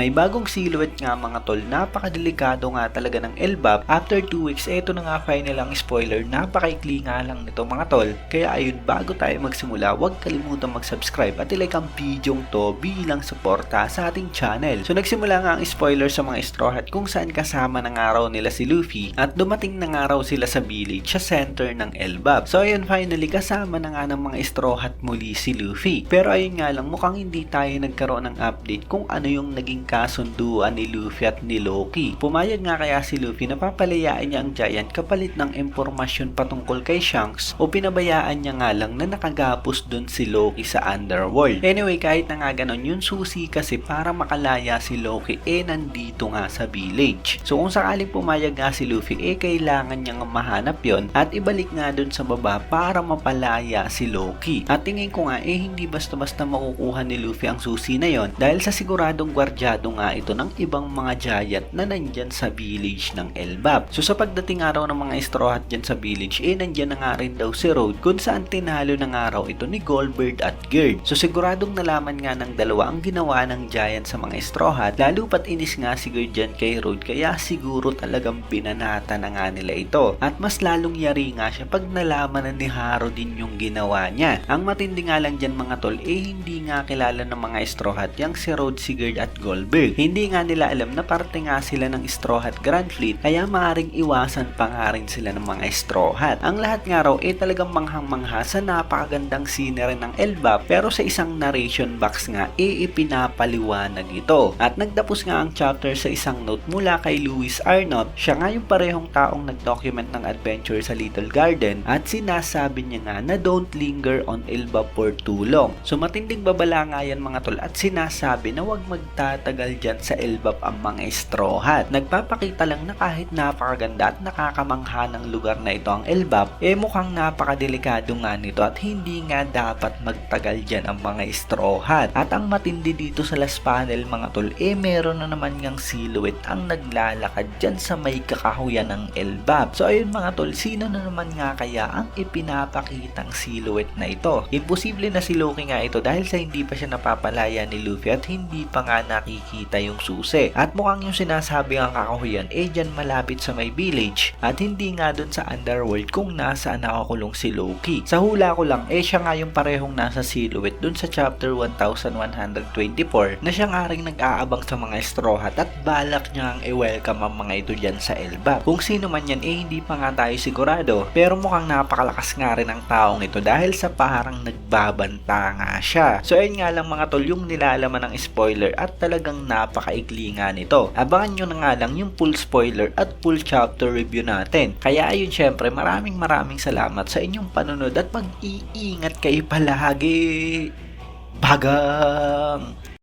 May bagong silhouette nga mga tol, napakadelikado nga talaga ng Elbap. After 2 weeks, eto na nga final ang spoiler, napakaikli nga lang nito mga tol. Kaya ayun, bago tayo magsimula, huwag kalimutan mag-subscribe at ilike ang video to bilang suporta sa ating channel. So nagsimula nga ang spoiler sa mga Straw Hat kung saan kasama ng araw nila si Luffy at dumating na nga raw sila sa village sa center ng Elbap. So ayun, finally kasama na nga ng mga Straw Hat muli si Luffy. Pero ayun nga lang, mukhang hindi tayo nagkaroon ng update kung ano yung naging kasunduan ni Luffy at ni Loki. Pumayag nga kaya si Luffy na papalayaan niya ang Giant kapalit ng impormasyon patungkol kay Shanks o pinabayaan niya nga lang na nakagapos dun si Loki sa Underworld. Anyway, kahit na nga ganon, yung susi kasi para makalaya si Loki eh nandito nga sa village. So kung sakaling pumayag nga si Luffy eh kailangan niya nga mahanap yon at ibalik nga dun sa baba para mapalaya si Loki. At tingin ko nga eh hindi basta-basta makukuha ni Luffy ang susi na yon dahil sa siguradong gwardyado nga ito ng ibang mga giant na nandyan sa village ng Elbap. So sa pagdating araw ng mga Straw Hat dyan sa village, eh nandyan na nga rin daw si Road kung saan tinalo ng araw ito ni Goldberg at Gerd. So siguradong nalaman nga ng dalawa ang ginawa ng giant sa mga Straw Hat, lalo pat inis nga si Gerd dyan kay Road kaya siguro talagang binanata na nga nila ito. At mas lalong yari nga siya pag nalaman na ni Haro din yung ginawa niya. Ang matindi nga lang dyan mga tol, eh hindi nga kilala ng mga Straw Hat yung si Road, si Gerd at Goldberg. Hindi nga nila alam na parte nga sila ng Straw Hat Grand Fleet kaya maaring iwasan pa nga rin sila ng mga Straw Hat. Ang lahat nga raw eh talagang manghang-mangha sa napakagandang scenery ng Elbap pero sa isang narration box nga eh ipinapaliwanag ito. At nagtapos nga ang chapter sa isang note mula kay Louis Arnott. Siya nga yung parehong taong nag-document ng adventure sa Little Garden at sinasabi niya nga na don't linger on Elbap for too long. So matinding babala nga yan mga tol at sinasabi na wag magtatagal dyan sa Elbap ang mga Straw. Nagpapakita lang na kahit napakaganda at nakakamangha ng lugar na ito ang Elbap, eh mukhang napakadelikado nga nito at hindi nga dapat magtagal dyan ang mga Straw. At ang matindi dito sa last panel mga tol, eh meron na naman ngang silhouette ang naglalakad dyan sa may kakahuyan ng Elbap. So ayun mga tol, sino na naman nga kaya ang ipinapakitang silhouette na ito? Imposible na si Loki nga ito dahil sa hindi pa siya napapalaya ni Luffy at hindi pa nga nakikita yung susi. At mukhang yung sinasabi ang kakahuyan eh dyan malapit sa may village at hindi nga dun sa underworld kung nasaan nakakulong si Loki. Sa hula ko lang eh siya nga yung parehong nasa silhouette dun sa chapter 1124 na siya nga rin nag-aabang sa mga straw hat at balak niya ang i-welcome ang mga ito dyan sa Elbap. Kung sino man yan eh hindi pa nga tayo sigurado pero mukhang napakalakas nga rin ang taong ito dahil sa parang nagbabanta nga siya. So ayun nga lang mga tol yung nilalaman ng spoiler at talagang napakaikli nga nito. Abangan nyo na nga lang yung full spoiler at full chapter review natin. Kaya ayun syempre maraming maraming salamat sa inyong panunod at mag-iingat kayo palagi. Bagang!